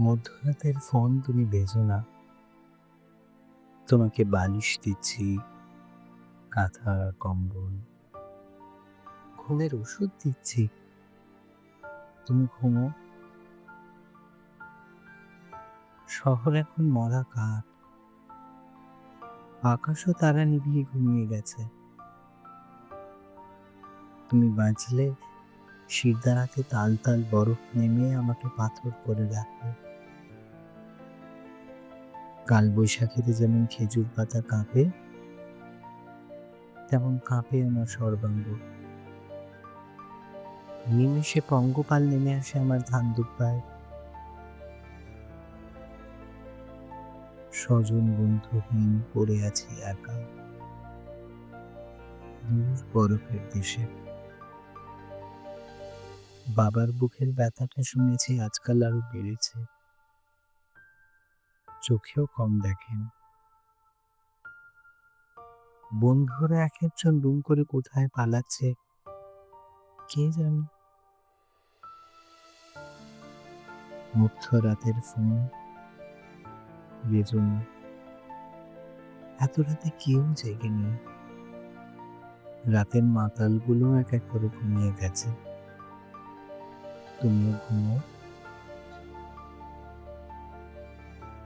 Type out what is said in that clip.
মধ্যরাতের ফোন তুমি বেজো না। তোমাকে বালিশ দিচ্ছি, কাঁথা, কম্বল। ঘুমের ওষুধ দিচ্ছি। তুমি ঘুমো। শহর এখন মরা কাঠ আকাশও তারা নিভিয়ে ঘুমিয়ে গেছে। তুমি বাঁচলে শিরদাঁড়াতে তাল তাল বরফ নেমে আমাকে পাথর করে রাখবে কাল বৈশাখীতে যেমন খেজুর পাতা কাঁপে, তেমন কাঁপে আমার সর্বাঙ্গ। নিমেষে পঙ্গপাল নেমে আসে আমার ধান দুপায়। স্বজন বন্ধুহীন পড়ে আছি একা। দূর বরফের দেশে। বাবার বুকের ব্যথাটা শুনেছি আজকাল আরও বেড়েছে। চোখেও কম দেখেন। বন্ধুরা এক একজন দুম করে কোথায় পালাচ্ছে? কে জানে? মধ্যরাতের ফোন। বেজন এত রাতে কেউ জেগে নেই। রাতের মাতালগুলো এক এক করে ঘুমিয়ে গেছে। তুমিও ঘুমো